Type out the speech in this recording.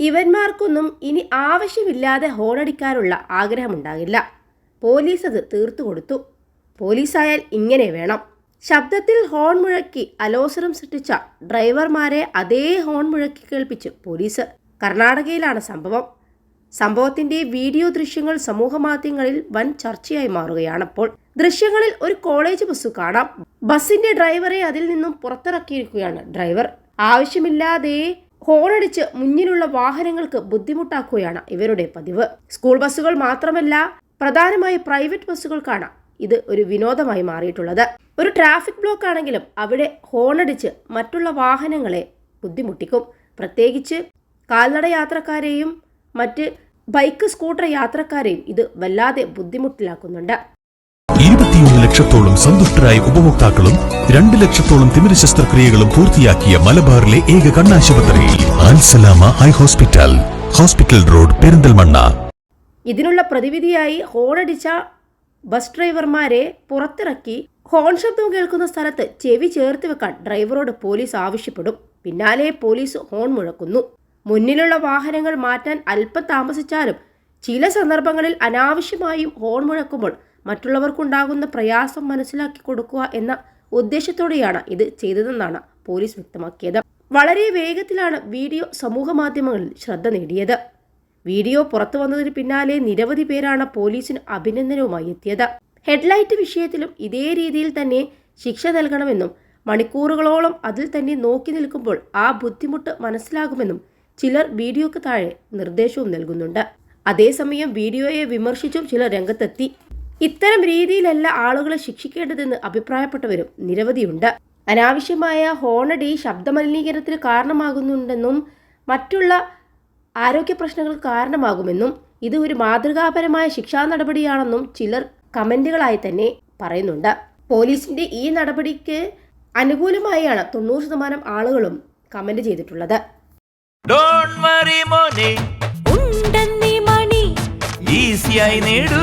ഇവന്മാർക്കൊന്നും ഇനി ആവശ്യമില്ലാതെ ഹോണടിക്കാനുള്ള ആഗ്രഹമുണ്ടാകില്ല. പോലീസ് അത് തീർത്തു കൊടുത്തു. പോലീസായാൽ ഇങ്ങനെ വേണം. ശബ്ദത്തിൽ ഹോൺ മുഴക്കി അലോസരം സൃഷ്ടിച്ച ഡ്രൈവർമാരെ അതേ ഹോൺ മുഴക്കി കേൾപ്പിച്ച് പോലീസ്. കർണാടകയിലാണ് സംഭവം. സംഭവത്തിന്റെ വീഡിയോ ദൃശ്യങ്ങൾ സമൂഹമാധ്യമങ്ങളിൽ വൻ ചർച്ചയായി മാറുകയാണപ്പോൾ ദൃശ്യങ്ങളിൽ ഒരു കോളേജ് ബസ് കാണാം. ബസിന്റെ ഡ്രൈവറെ അതിൽ നിന്നും പുറത്തിറക്കിയിരിക്കുകയാണ് ഡ്രൈവർ. ആവശ്യമില്ലാതെ ഹോണടിച്ച് മുന്നിലുള്ള വാഹനങ്ങൾക്ക് ബുദ്ധിമുട്ടാക്കുകയാണ് ഇവരുടെ പതിവ്. സ്കൂൾ ബസ്സുകൾ മാത്രമല്ല പ്രധാനമായി പ്രൈവറ്റ് ബസ്സുകൾക്കാണ് ഇത് ഒരു വിനോദമായി മാറിയിട്ടുള്ളത്. ഒരു ട്രാഫിക് ബ്ലോക്ക് ആണെങ്കിലും അവിടെ ഹോണടിച്ച് മറ്റുള്ള വാഹനങ്ങളെ ബുദ്ധിമുട്ടിക്കും. പ്രത്യേകിച്ച് കാൽനട യാത്രക്കാരെയും മറ്റ് ബൈക്ക് സ്കൂട്ടർ യാത്രക്കാരെയും ഇത് വല്ലാതെ ബുദ്ധിമുട്ടിലാക്കുന്നുണ്ട്. ഇരുപത്തിയൊന്ന് ലക്ഷത്തോളം സന്തുഷ്ടരായ ഉപഭോക്താക്കളും രണ്ട് ലക്ഷത്തോളം തിമിര ശസ്ത്രക്രിയകളും പൂർത്തിയാക്കിയ മലബാറിലെ ഏക കണ്ണാശുപത്രി Ansalama eye hospital hospital road Perinthalmanna. ഇതിനുള്ള പ്രതിവിധിയായി ഹോണടിച്ച ബസ് ഡ്രൈവർമാരെ പുറത്തിറക്കി ഹോൺ ശബ്ദം കേൾക്കുന്ന സ്ഥലത്ത് ചെവി ചേർത്ത് വെക്കാൻ ഡ്രൈവറോട് പോലീസ് ആവശ്യപ്പെടും. പിന്നാലെ പോലീസ് ഹോൺ മുഴക്കുന്നു. മുന്നിലുള്ള വാഹനങ്ങൾ മാറ്റാൻ അല്പം താമസിച്ചാലും ചില സന്ദർഭങ്ങളിൽ അനാവശ്യമായും ഹോൺ മുഴക്കുമ്പോൾ മറ്റുള്ളവർക്കുണ്ടാകുന്ന പ്രയാസം മനസ്സിലാക്കി കൊടുക്കുക എന്ന ഉദ്ദേശത്തോടെയാണ് ഇത് ചെയ്തതെന്നാണ് പോലീസ് വ്യക്തമാക്കിയത്. വളരെ വേഗത്തിലാണ് വീഡിയോ സമൂഹ മാധ്യമങ്ങളിൽ ശ്രദ്ധ നേടിയത്. വീഡിയോ പുറത്തു വന്നതിന് പിന്നാലെ നിരവധി പേരാണ് പോലീസിന് അഭിനന്ദനവുമായി എത്തിയത്. ഹെഡ്ലൈറ്റ് വിഷയത്തിലും ഇതേ രീതിയിൽ തന്നെ ശിക്ഷ നൽകണമെന്നും മണിക്കൂറുകളോളം അതിൽ തന്നെ നോക്കി നിൽക്കുമ്പോൾ ആ ബുദ്ധിമുട്ട് മനസ്സിലാകുമെന്നും ചിലർ വീഡിയോക്ക് താഴെ നിർദ്ദേശവും നൽകുന്നുണ്ട്. അതേസമയം വീഡിയോയെ വിമർശിച്ചും ചിലർ രംഗത്തെത്തി. ഇത്തരം രീതിയിലല്ല ആളുകളെ ശിക്ഷിക്കേണ്ടതെന്ന് അഭിപ്രായപ്പെട്ടവരും നിരവധിയുണ്ട്. അനാവശ്യമായ ഹോണടി ശബ്ദമലിനീകരണത്തിന് കാരണമാകുന്നുണ്ടെന്നും മറ്റുള്ള ആരോഗ്യ പ്രശ്നങ്ങൾ കാരണമാകുമെന്നും ഇത് ഒരു മാതൃകാപരമായ ശിക്ഷാ നടപടിയാണെന്നും ചിലർ കമന്റുകളായി തന്നെ പറയുന്നുണ്ട്. പോലീസിന്റെ ഈ നടപടിക്ക് അനുകൂലമായാണ് തൊണ്ണൂറ് ശതമാനം ആളുകളും കമന്റ് ചെയ്തിട്ടുള്ളത്. ഈസിയായി നേടൂ.